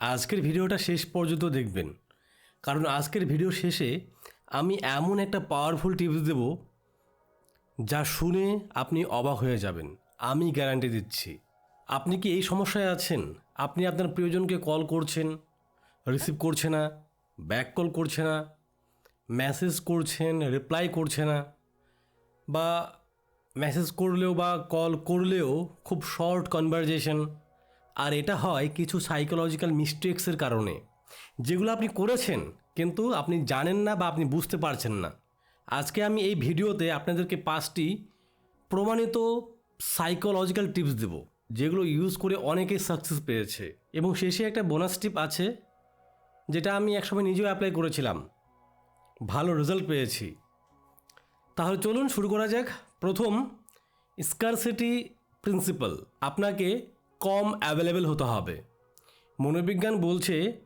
আজকের ভিডিওটা শেষ পর্যন্ত দেখবেন। কারণ আজকের ভিডিও শেষে আমি এমন একটা পাওয়ারফুল টিপস দেব যা শুনে আপনি অবাক হয়ে যাবেন। আমি গ্যারান্টি দিচ্ছি। আপনি কি এই সমস্যায় আছেন? আপনি আপনার প্রিয়জনকে কল করছেন রিসিভ করছে না ব্যাক কল করছে না মেসেজ করছেন রিপ্লাই করছে না, বা মেসেজ করলেও বা কল করলেও খুব শর্ট কনভারজেশন আর এটা হয় কিছু সাইকোলজিক্যাল মিস্টেক্সের কারণে। যেগুলো আপনি করেছেন, কিন্তু আপনি জানেন না বা আপনি বুঝতে পারছেন না। আজকে আমি এই ভিডিওতে আপনাদেরকে পাঁচটি প্রমাণিত সাইকোলজিক্যাল টিপস দেব, যেগুলো ইউজ করে অনেকেই সাকসেস পেয়েছে। এবং শেষে একটা বোনাস টিপ আছে, যেটা আমি একসময় নিজেও অ্যাপ্লাই করেছিলাম। ভালো রেজাল্ট পেয়েছি। তাহলে চলুন শুরু করা যাক। প্রথম স্কারসিটি প্রিন্সিপাল আপনাকে কম অ্যাভেলেবেল হতে হবে। মনোবিজ্ঞান বলছে,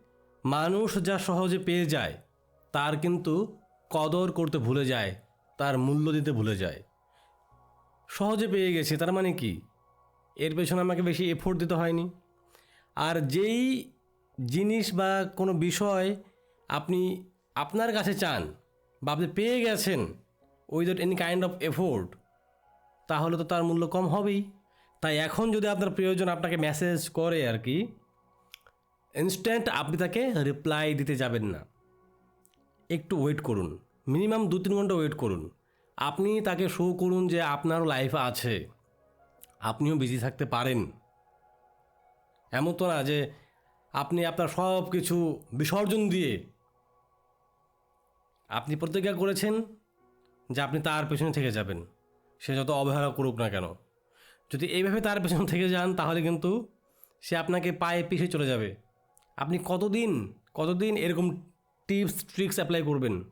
মানুষ যা সহজে পেয়ে যায়, তার কিন্তু কদর করতে ভুলে যায়, তার মূল্য দিতে ভুলে যায়। সহজে পেয়ে গেছে, তার মানে কি? এর পেছনে আমাকে বেশি এফোর্ট দিতে হয়নি। আর যেই জিনিস বা কোনো বিষয় আপনি আপনার কাছে চান বা আপনি পেয়ে গেছেন without any kind of effort তাহলে তো তার মূল্য কম হবেই। তাই এখন যদি আপনার প্রিয়জন আপনাকে মেসেজ করে আর কি ইনস্ট্যান্ট আপনি তাকে রিপ্লাই দিতে যাবেন না। একটু ওয়েট করুন মিনিমাম দু তিন ঘণ্টা ওয়েট করুন। আপনি তাকে শো করুন যে আপনারও লাইফ আছে, আপনিও বিজি থাকতে পারেন। এমন তো না যে আপনি আপনার সব কিছু বিসর্জন দিয়ে আপনি প্রতিজ্ঞা করেছেন যে আপনি তার পেছনে থেকে যাবেন। সে যত অবহেলা করুক না কেন। যদি এইভাবে তার পেছন থেকে যান, তাহলে কিন্তু সে আপনাকে পায়ে পিষে চলে যাবে। আপনি কতদিন কতদিন এরকম টিপস, ট্রিক্স অ্যাপ্লাই করবেন?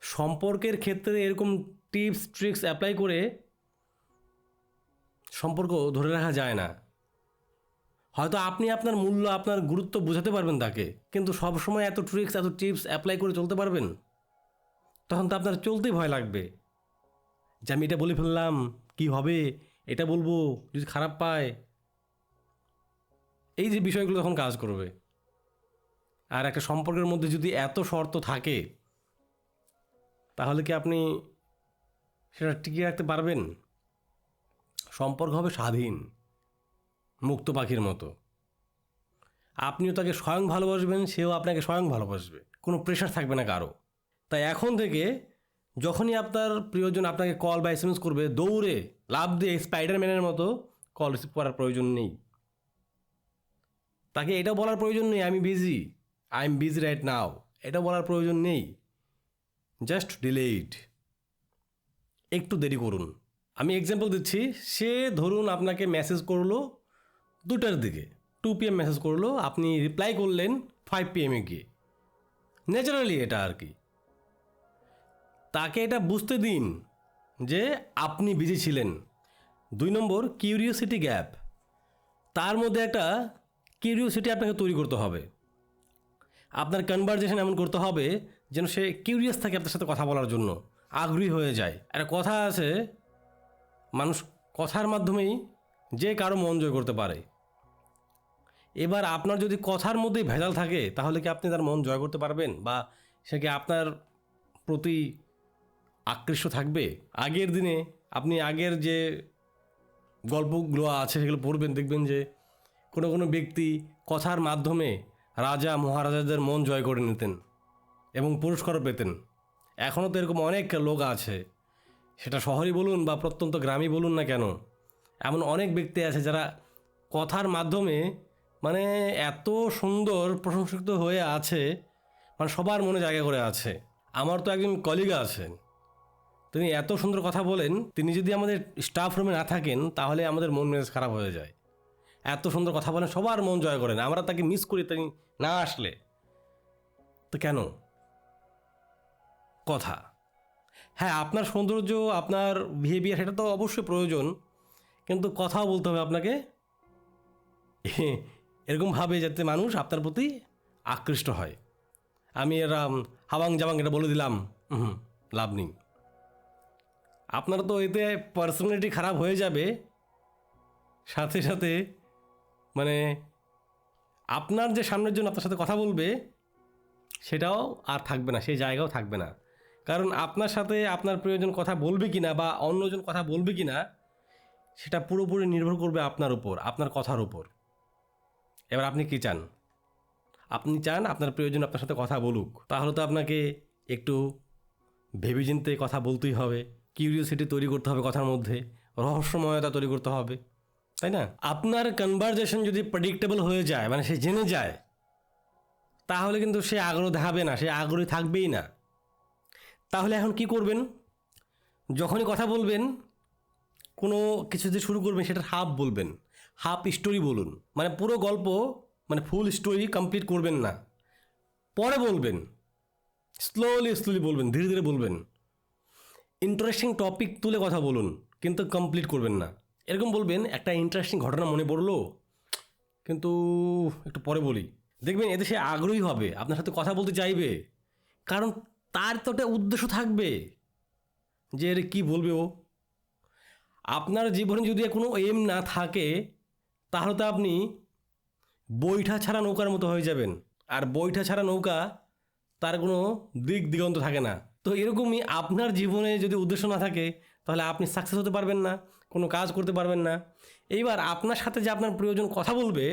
সম্পর্কের ক্ষেত্রে এরকম টিপস, ট্রিক্স অ্যাপ্লাই করে সম্পর্ক ধরে রাখা যায় না। হয়তো আপনি আপনার মূল্য, আপনার গুরুত্ব বোঝাতে পারবেন তাকে, কিন্তু সবসময় এত ট্রিক্স, এত টিপস অ্যাপ্লাই করে চলতে পারবেন? তখন তো আপনার চলতেই ভয় লাগবে। যে আমি এটা বলে ফেললাম, কি হবে? এটা বলব, যদি খারাপ পায়। এই যে বিষয়গুলো তখন কাজ করবে। আর একটা সম্পর্কের মধ্যে যদি এত শর্ত থাকে, তাহলে কি আপনি সেটা টিকিয়ে রাখতে পারবেন? সম্পর্ক হবে স্বাধীন, মুক্ত পাখির মতো। আপনিও তাকে স্বয়ং ভালোবাসবেন, সেও আপনাকে স্বয়ং ভালোবাসবে। কোনো প্রেশার থাকবে না কারও। তাই এখন থেকে যখনই আপনার প্রিয়জন আপনাকে কল বা এস করবে, দৌড়ে লাভ দিয়ে স্পাইডারম্যানের মতো কল রিসিভ করার প্রয়োজন নেই। তাকে এটা বলার প্রয়োজন নেই, আমি busy I am busy right now এটা বলার প্রয়োজন নেই। জাস্ট ডিলেইট একটু দেরি করুন। আমি এক্সাম্পল দিচ্ছি, সে ধরুন আপনাকে মেসেজ করল দুটার দিকে টু পি এম মেসেজ করল, আপনি রিপ্লাই করলেন ফাইভ পি এমে গিয়ে। ন্যাচারালি এটা আর কি। তাকে এটা বুঝতে দিন যে আপনি বিজি ছিলেন। দুই নম্বর কিউরিওসিটি গ্যাপ তার মধ্যে একটা কিউরিওসিটি আপনাকে তৈরি করতে হবে। আপনার কনভারজেশন এমন করতে হবে যেন সে কিউরিয়াস থাকে আপনার সাথে কথা বলার জন্য। আগ্রহী হয়ে যায়। একটা কথা আছে, মানুষ কথার মাধ্যমেই যে কারও মন জয় করতে পারে। এবার আপনার যদি কথার মধ্যেই ভেজাল থাকে, তাহলে কি আপনি তার মন জয় করতে পারবেন? বা সে কি আপনার প্রতি আকৃষ্ট থাকবে? আগের দিনে আপনি আগের যে গল্পগুলো আছে সেগুলো পড়বেন, দেখবেন যে কোনো কোনো ব্যক্তি কথার মাধ্যমে রাজা মহারাজাদের মন জয় করে নিতেন এবং পুরস্কারও পেতেন। এখনও তো এরকম অনেক লোক আছে, সেটা শহরই বলুন বা প্রত্যন্ত গ্রামই বলুন না কেন, এমন অনেক ব্যক্তি আছে যারা কথার মাধ্যমে মানে এত সুন্দর প্রশংসিত হয়ে আছে মানে সবার মনে জায়গা করে আছে। আমার তো একজন কলিগা আছেন তিনি এত সুন্দর কথা বলেন, তিনি যদি আমাদের স্টাফ রুমে না থাকেন, তাহলে আমাদের মন মেজাজ খারাপ হয়ে যায়। এত সুন্দর কথা বলেন, সবার মন জয় করেন, আমরা তাকে মিস করি, তিনি না আসলে। তো কেন? কথা। হ্যাঁ আপনার সৌন্দর্য, আপনার বিহেভিয়ার সেটা তো অবশ্যই প্রয়োজন, কিন্তু কথাও বলতে হবে আপনাকে। এরকমভাবে যাতে মানুষ আপনার প্রতি আকৃষ্ট হয়। আমি এরা হাবাং জাবাং এটা বলে দিলাম। হুম লাভ নেই। আপনার তো এতে পার্সোনালিটি খারাপ হয়ে যাবে। সাথে সাথে মানে আপনার যে সামনের জন্য আপনার সাথে কথা বলবে, সেটাও আর থাকবে না, সেই জায়গাও থাকবে না। কারণ আপনার সাথে আপনার প্রয়োজন কথা বলবে কি না বা অন্যজন কথা বলবে কি না সেটা পুরোপুরি নির্ভর করবে আপনার উপর, আপনার কথার উপর। এবার আপনি কি চান? আপনি চান আপনার প্রয়োজন আপনার সাথে কথা বলুক, তাহলে তো আপনাকে একটু ভেবেচিন্তে কথা বলতেই হবে। কিউরিওসিটি তৈরি করতে হবে কথার মধ্যে, রহস্যময়তা তৈরি করতে হবে, তাই না? আপনার কনভারজেশন যদি প্রেডিক্টেবল হয়ে যায় মানে সে জেনে যায়, তাহলে কিন্তু সে আগ্রহ দেখাবে না, সে আগ্রহী থাকবেই না। তাহলে এখন কি করবেন? যখনই কথা বলবেন, কোনো কিছু যে শুরু করবেন সেটা হাফ বলবেন হাফ স্টোরি বলুন মানে পুরো গল্প মানে ফুল স্টোরি কমপ্লিট করবেন না। পরে বলবেন স্লোলি স্লোলি বলবেন, ধীরে ধীরে বলবেন। ইন্টারেস্টিং টপিক তুলে কথা বলুন, কিন্তু কমপ্লিট করবেন না। এরকম বলবেন, একটা ইন্টারেস্টিং ঘটনা মনে পড়ল, কিন্তু একটু পরে বলি। দেখবেন এতে সে আগ্রহী হবে, আপনার সাথে কথা বলতে চাইবে, কারণ তার তো একটা উদ্দেশ্য থাকবে, যে এর কী বলবে ও। আপনার জীবনে যদি কোনো এম না থাকে, তাহলে তো আপনি বৈঠা ছাড়া নৌকার মতো হয়ে যাবেন, আর বৈঠা ছাড়া নৌকা তার কোনো দিক দিগন্ত থাকে না। তো এরকমই আপনার জীবনে যদি উদ্দেশ্য না থাকে, তাহলে আপনি সাকসেস হতে পারবেন না, কোনো কাজ করতে পারবেন না। এইবার আপনার সাথে যে আপনার প্রয়োজন কথা বলবে,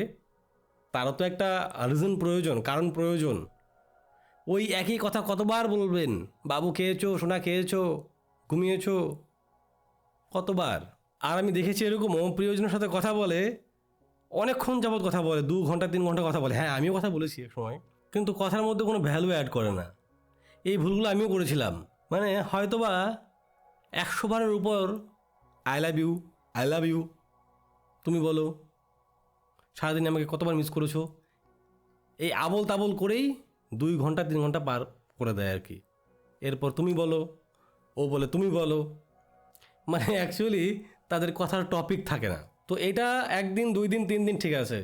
তারও তো একটা রিজন প্রয়োজন, কারণ প্রয়োজন। ওই একই কথা কতবার বলবেন? বাবু খেয়েছো, সোনা খেয়েছো, ঘুমিয়েছো? কতবার? আর আমি দেখেছি এরকমও প্রিয়জনের সাথে কথা বলে, অনেকক্ষণ যাবৎ কথা বলে, দু ঘণ্টা, তিন ঘণ্টা কথা বলে। হ্যাঁ আমিও কথা বলেছি এক সময়, কিন্তু কথার মধ্যে কোনো ভ্যালু অ্যাড করে না। এই ভুলগুলো আমিও করেছিলাম। মানে হয়তোবা একশো বারের উপর I love you I love you তুমি বলো, সারাদিন আমাকে কতবার মিস করেছ? এই আবল তাবল করেই দুই ঘণ্টা, তিন ঘণ্টা পার করে দেয় আর কি। এরপর তুমি বলো, ও বলে তুমি বলো। মানে অ্যাকচুয়ালি তাদের কথার টপিক থাকে না। তো এটা একদিন, দুই দিন, তিন দিন ঠিক আছে।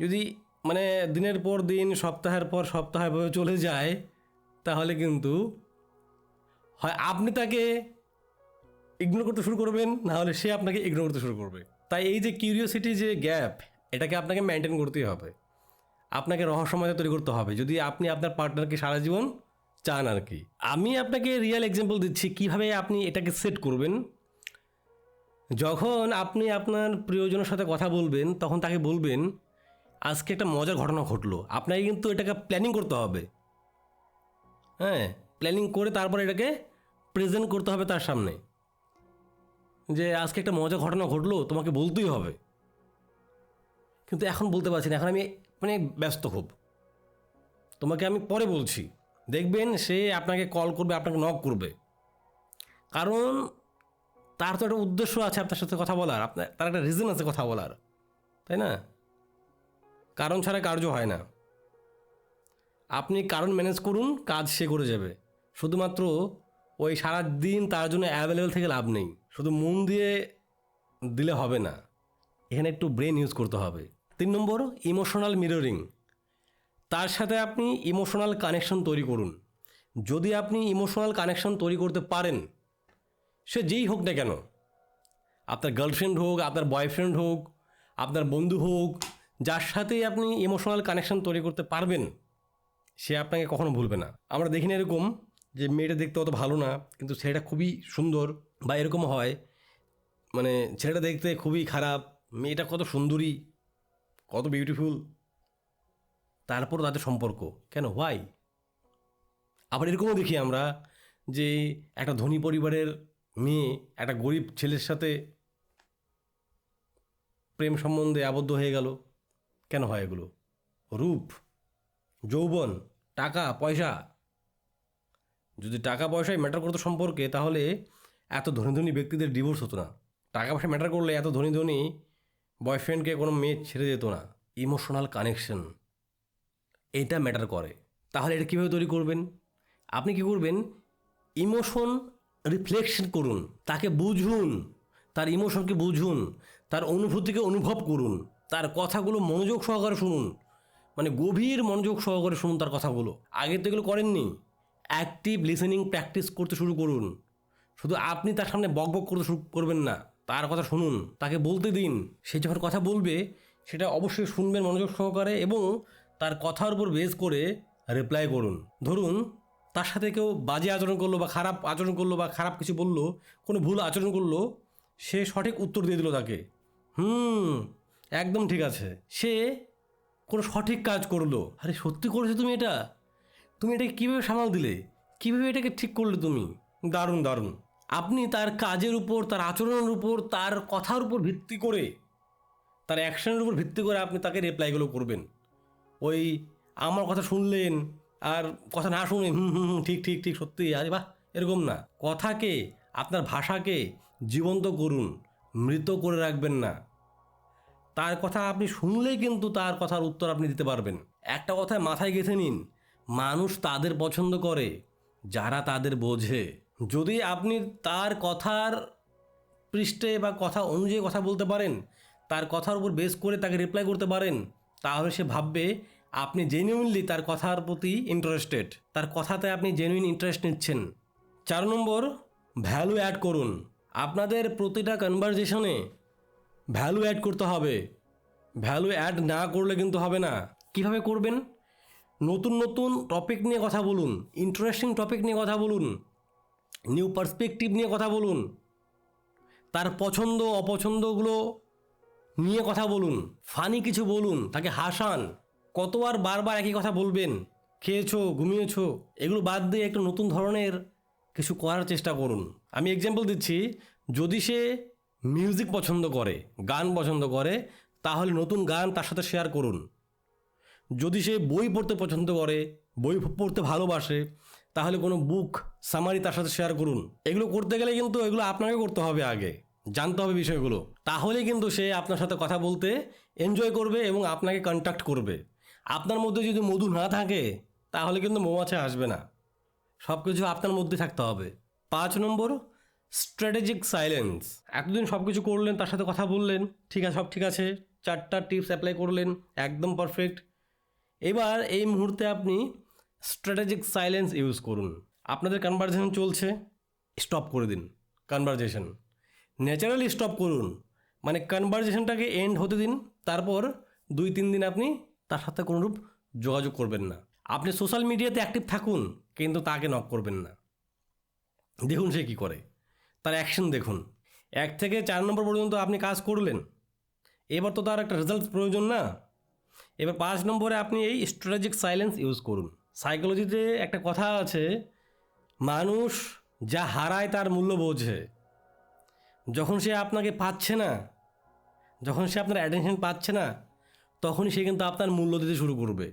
যদি মানে দিনের পর দিন, সপ্তাহের পর সপ্তাহ চলে যায় তাহলে কিন্তু হয় আপনি তাকে ইগনোর করতে শুরু করবেন, না হলে সে আপনাকে ইগনোর করতে শুরু করবে। তাই এই যে কিউরিওসিটি যে গ্যাপ এটাকে আপনাকে মেনটেন করতেই হবে। আপনাকে রহস্যময় তৈরি করতে হবে। যদি আপনি আপনার পার্টনারকে সারা জীবন চান আর কি। আমি আপনাকে রিয়েল এক্সাম্পল দিচ্ছি কীভাবে আপনি এটাকে সেট করবেন। যখন আপনি আপনার প্রিয়জনের সাথে কথা বলবেন, তখন তাকে বলবেন, আজকে একটা মজার ঘটনা ঘটলো। আপনাকে কিন্তু এটাকে প্ল্যানিং করতে হবে। হ্যাঁ প্ল্যানিং করে তারপর এটাকে প্রেজেন্ট করতে হবে তার সামনে। যে আজকে একটা মজার ঘটনা ঘটলো, তোমাকে বলতেই হবে। কিন্তু এখন বলতে পারছি না, এখন আমি মানে ব্যস্ত খুব। তোমাকে আমি পরে বলছি। দেখবেন সে আপনাকে কল করবে, আপনাকে নক করবে। কারণ তার তো একটা উদ্দেশ্য আছে আপনার সাথে কথা বলার। আপনার, তার একটা রিজন আছে কথা বলার। তাই না? কারণ ছাড়া কার্য হয় না। আপনি কারণ ম্যানেজ করুন, কাজ সে করে যাবে। শুধুমাত্র ওই সারা দিন তার জন্য অ্যাভেলেবেল থেকে লাভ নেই। শুধু মন দিয়ে দিলে হবে না। এখানে একটু ব্রেন ইউজ করতে হবে। তিন নম্বর ইমোশনাল মিররিং তার সাথে আপনি ইমোশনাল কানেকশন তৈরি করুন। যদি আপনি ইমোশনাল কানেকশন তৈরি করতে পারেন, সে যেই হোক না কেন, আপনার গার্লফ্রেন্ড হোক, আপনার বয়ফ্রেন্ড হোক, আপনার বন্ধু হোক, যার সাথেই আপনি ইমোশনাল কানেকশন তৈরি করতে পারবেন সে আপনাকে কখনো ভুলবে না। আমরা দেখি না এরকম যে মেয়েটা দেখতে অত ভালো না, কিন্তু ছেলেটা খুবই সুন্দর বা এরকম হয়। মানে ছেলেটা দেখতে খুবই খারাপ, মেয়েটা কত সুন্দরী, কত বিউটিফুল তারপর তাদের সম্পর্ক। কেন? হোয়াই আবার এরকমও দেখি আমরা যে একটা ধনী পরিবারের মেয়ে একটা গরিব ছেলের সাথে প্রেম সম্বন্ধে আবদ্ধ হয়ে গেল। কেন হয় এগুলো? রূপ। যৌবন, টাকা, পয়সা। যদি টাকা পয়সায় ম্যাটার করতো সম্পর্কে, তাহলে এত ধনী ধনী ব্যক্তিদের ডিভোর্স হতো না। টাকা, পয়সা ম্যাটার করলে এত ধনী ধনী বয়ফ্রেন্ডকে কোনো মেয়ে ছেড়ে যেত না। ইমোশনাল কানেকশন এটা ম্যাটার করে। তাহলে এটা কীভাবে তৈরি করবেন? আপনি কি করবেন? ইমোশন রিফ্লেকশন করুন, তাকে বুঝুন। তার ইমোশনকে বুঝুন, তার অনুভূতিকে অনুভব করুন। তার কথাগুলো মনোযোগ সহকারে শুনুন। মানে গভীর মনোযোগ সহকারে শুনুন তার কথাগুলো। আগে তো এগুলো করেননি। অ্যাক্টিভ লিসেনিং প্র্যাকটিস করতে শুরু করুন। শুধু আপনি তার সামনে বক বক করতে শুরু করবেন না। তার কথা শুনুন, তাকে বলতে দিন। সে যখন কথা বলবে, সেটা অবশ্যই শুনবেন মনোযোগ সহকারে এবং তার কথার উপর বেস করে রিপ্লাই করুন। ধরুন, তার সাথে কেউ বাজে আচরণ করল বা খারাপ আচরণ করল বা খারাপ কিছু বলল, কোনো ভুল আচরণ করল, সে সঠিক উত্তর দিয়ে দিল তাকে। হুম, একদম ঠিক আছে। সে কোনো সঠিক কাজ করল? আরে সত্যি করেছ তুমি এটা? তুমি এটাকে কীভাবে সামাল দিলে? কীভাবে এটাকে ঠিক করলে তুমি? দারুণ দারুণ। আপনি তার কাজের উপর তার আচরণের উপর তার কথার উপর ভিত্তি করে তার অ্যাকশনের উপর ভিত্তি করে আপনি তাকে রিপ্লাইগুলো করবেন। ওই আমার কথা শুনলেন আর কথা না শুনে হুম হুম হুম, ঠিক ঠিক ঠিক সত্যি আরে বাহ এরকম না। কথাকে আপনার ভাষাকে জীবন্ত করুন মৃত করে রাখবেন না। তার কথা আপনি শুনলেই কিন্তু তার কথার উত্তর আপনি দিতে পারবেন। একটা কথায় মাথায় গেঁথে নিন, মানুষ তাদের পছন্দ করে, যারা তাদের বোঝে। যদি আপনি তার কথার পৃষ্ঠে বা কথা অনুযায়ী কথা বলতে পারেন, তার কথার উপর বেস করে তাকে রিপ্লাই করতে পারেন, তাহলে সে ভাববে, আপনি জেনুইনলি তার কথার প্রতি ইন্টারেস্টেড তার কথাতে আপনি জেনুইন ইন্টারেস্ট নিচ্ছেন। চার নম্বর ভ্যালু অ্যাড করুন। আপনাদের প্রতিটা কনভারজেশনে ভ্যালু অ্যাড করতে হবে। ভ্যালু অ্যাড না করলে কিন্তু হবে না। কীভাবে করবেন? নতুন নতুন টপিক নিয়ে কথা বলুন ইন্টারেস্টিং টপিক নিয়ে কথা বলুন নিউ পার্সপেক্টিভ নিয়ে কথা বলুন, তার পছন্দ, অপছন্দগুলো নিয়ে কথা বলুন ফানি কিছু বলুন, তাকে হাসান কত আর বারবার একই কথা বলবেন, খেয়েছো, ঘুমিয়েছো, এগুলো বাদ দিয়ে একটু নতুন ধরনের কিছু করার চেষ্টা করুন। আমি এক্সাম্পল দিচ্ছি, যদি সে মিউজিক পছন্দ করে, গান পছন্দ করে, তাহলে নতুন গান তার সাথে শেয়ার করুন। যদি সে বই পড়তে পছন্দ করে, বই পড়তে ভালোবাসে, তাহলে কোনো বুক সামারি তার সাথে শেয়ার করুন। এগুলো করতে গেলে কিন্তু এগুলো আপনাকে করতে হবে আগে, জানতে হবে বিষয়গুলো। তাহলে কিন্তু সে আপনার সাথে কথা বলতে এনজয় করবে এবং আপনাকে কন্ট্যাক্ট করবে। আপনার মধ্যে যদি মধু না থাকে, তাহলে কিন্তু মৌমাছি আসবে না। সব কিছু আপনার মধ্যে থাকতে হবে। পাঁচ নম্বর স্ট্র্যাটেজিক সাইলেন্স। এতদিন সব কিছু করলেন, তার সাথে কথা বললেন। ঠিক আছে, সব ঠিক আছে। চারটা টিপস অ্যাপ্লাই করলেন, একদম পারফেক্ট এবার এই মুহূর্তে আপনি স্ট্র্যাটেজিক সাইলেন্স ইউজ করুন। আপনাদের কনভারজেশন চলছে স্টপ করে দিন। কনভারজেশন ন্যাচারালি স্টপ করুন। মানে কনভারজেশনটাকে এন্ড হতে দিন, তারপর দুই, তিন দিন আপনি তার সাথে কোনোরূপ যোগাযোগ করবেন না। আপনি সোশ্যাল মিডিয়াতে অ্যাক্টিভ থাকুন, কিন্তু তাকে নক করবেন না। দেখুন সে কী করে। তার অ্যাকশন দেখুন। এক থেকে চার নম্বর পর্যন্ত আপনি কাজ করলেন। এবার তো তার একটা রেজাল্ট প্রয়োজন না। এবার পাঁচ নম্বরে আপনি এই স্ট্র্যাটেজিক সাইলেন্স ইউজ করুন। সাইকোলজিতে একটা কথা আছে, মানুষ যা হারায় তার মূল্য বোঝে। যখন সে আপনাকে পাচ্ছে না, যখন সে আপনার অ্যাটেনশন পাচ্ছে না, তখনই সে কিন্তু আপনার মূল্য দিতে শুরু করবে।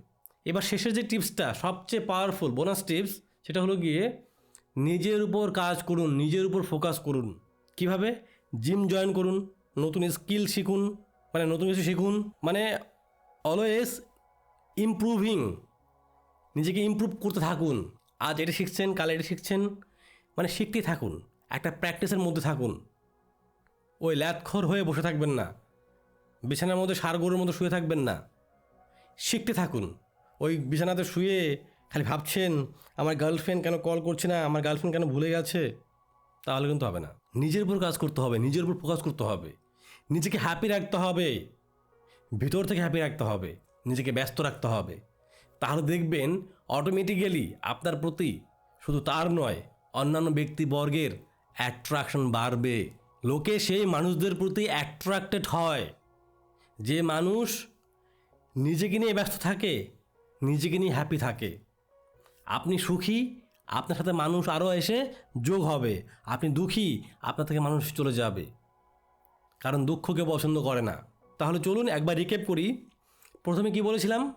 এবার শেষের যে টিপসটা সবচেয়ে পাওয়ারফুল বোনাস টিপস সেটা হলো গিয়ে নিজের উপর কাজ করুন, নিজের উপর ফোকাস করুন। কীভাবে? জিম জয়েন করুন, নতুন স্কিল শিখুন মানে নতুন কিছু শিখুন মানে অলওয়েজ ইমপ্রুভিং নিজেকে ইমপ্রুভ করতে থাকুন। আজ এটা শিখছেন, কাল এটা শিখছেন মানে শিখতেই থাকুন। একটা প্র্যাকটিসের মধ্যে থাকুন। ওই ল্যাথখর হয়ে বসে থাকবেন না। বিছানার মধ্যে সার গরুর মতো শুয়ে থাকবেন না। শিখতে থাকুন। ওই বিছানাতে শুয়ে খালি ভাবছেন, আমার গার্লফ্রেন্ড কেন কল করছে না? আমার গার্লফ্রেন্ড কেন ভুলে গেছে? তাহলে কিন্তু হবে না। নিজের উপর কাজ করতে হবে, নিজের উপর ফোকাস করতে হবে। নিজেকে হ্যাপি রাখতে হবে। ভিতর থেকে হ্যাপি রাখতে হবে। নিজেকে ব্যস্ত রাখতে হবে। তাহলে দেখবেন অটোমেটিক্যালি আপনার প্রতি শুধু তার নয়, অন্যান্য ব্যক্তিবর্গের অ্যাট্রাকশন বাড়বে। লোকে সেই মানুষদের প্রতি অ্যাট্রাক্টেড হয়। যে মানুষ নিজেকে নিয়ে ব্যস্ত থাকে, নিজেকে নিয়ে হ্যাপি থাকে। আপনি সুখী, আপনার সাথে মানুষ আরও এসে যোগ হবে। আপনি দুঃখী, আপনার থেকে মানুষ চলে যাবে। কারণ দুঃখকে পছন্দ করে না। তাহলে চলুন একবার রিকেপ করি। প্রথমে কি বলেছিলাম?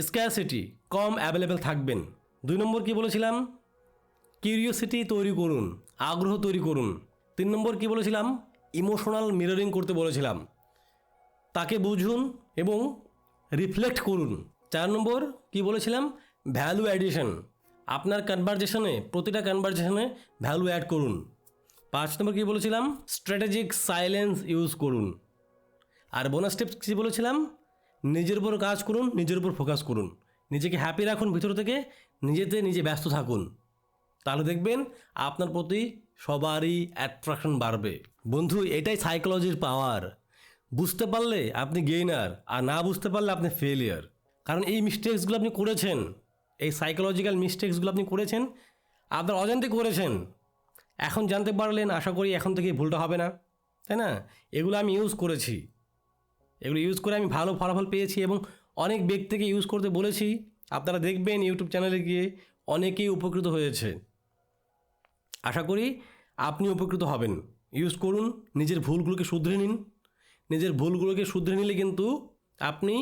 স্ক্যারসিটি কম অ্যাভেলেবেল থাকবেন। দুই নম্বর কি বলেছিলাম? কিউরিওসিটি তৈরি করুন, আগ্রহ তৈরি করুন। তিন নম্বর কি বলেছিলাম? ইমোশনাল মিররিং করতে বলেছিলাম। তাকে বুঝুন এবং রিফ্লেক্ট করুন। চার নম্বর কি বলেছিলাম? ভ্যালু অ্যাডিশন আপনার কনভারজেশনে প্রতিটা কনভারজেশনে ভ্যালু অ্যাড করুন। পাঁচ নম্বর কী বলেছিলাম? স্ট্র্যাটেজিক সাইলেন্স ইউজ করুন। আর বোনাস টিপস কী বলেছিলাম? নিজের উপর কাজ করুন, নিজের উপর ফোকাস করুন। নিজেকে হ্যাপি রাখুন ভিতর থেকে, নিজেতে নিজে ব্যস্ত থাকুন। তাহলে দেখবেন আপনার প্রতি সবারই অ্যাট্রাকশন বাড়বে। বন্ধু, এটাই সাইকোলজির পাওয়ার বুঝতে পারলে আপনি গেইনার আর না বুঝতে পারলে আপনি ফেলিয়ার কারণ এই মিস্টেক্সগুলো আপনি করেছেন। এই সাইকোলজিক্যাল মিস্টেক্সগুলো আপনি করেছেন, আপনার অজান্তে করেছেন, এখন জানতে পারলেন, আশা করি এখন থেকে ভুলটা হবে না, তাই না? এগুলো আমি ইউজ করেছি, এগুলো ইউজ করে আমি ভালো ফলাফল পেয়েছি এবং অনেক ব্যক্তিকে ইউজ করতে বলেছি, আপনারা দেখবেন ইউটিউব চ্যানেলে গিয়ে অনেকেই উপকৃত হয়েছে, আশা করি আপনি উপকৃত হবেন ইউজ করুন, নিজের ভুলগুলোকে শুধরে নিন, নিজের ভুলগুলোকে শুধরে নিলে কিন্তু আপনি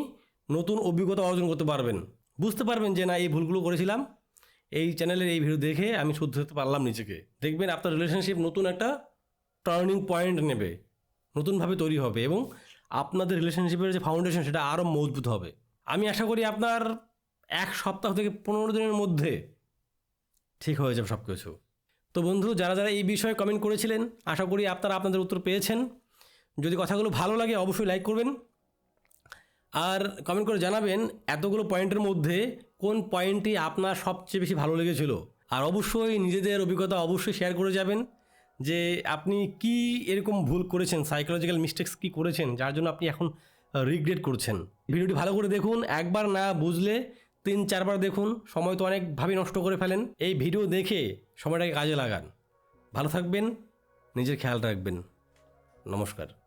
নতুন অভিজ্ঞতা অর্জন করতে পারবেন। বুঝতে পারবেন যে না, এই ভুলগুলো করেছিলাম। এই চ্যানেলের এই ভিডিও দেখে আমি শুধরাতে পারলাম নিজেকে। দেখবেন আপনার রিলেশনশিপ নতুন একটা টার্নিং পয়েন্ট নেবে, নতুনভাবে তৈরি হবে এবং আপনাদের রিলেশনশিপের যে ফাউন্ডেশন সেটা আরও মজবুত হবে। আমি আশা করি আপনার এক সপ্তাহ থেকে পনেরো দিনের মধ্যে ঠিক হয়ে যাবে সব কিছু তো বন্ধু, যারা যারা এই বিষয়ে কমেন্ট করেছিলেন, আশা করি আপনারা আপনাদের উত্তর পেয়েছেন। যদি কথাগুলো ভালো লাগে, অবশ্যই লাইক করবেন। আর কমেন্ট করে জানাবেন এতগুলো পয়েন্টের মধ্যে কোন পয়েন্টটি আপনার সবচেয়ে বেশি ভালো লেগেছিল? আর অবশ্যই নিজেদের অভিজ্ঞতা অবশ্যই শেয়ার করে যাবেন যে আপনি কি এরকম ভুল করেছেন সাইকোলজিক্যাল মিস্টেক্স কি করেছেন, যার জন্য আপনি এখন রিগ্রেট করছেন? ভিডিওটি ভালো করে দেখুন, একবার না বুঝলে তিন চারবার দেখুন, সময় তো অনেকভাবে নষ্ট করে ফেলেন। এই ভিডিও দেখে সময়টাকে কাজে লাগান। ভালো থাকবেন, নিজের খেয়াল রাখবেন। নমস্কার।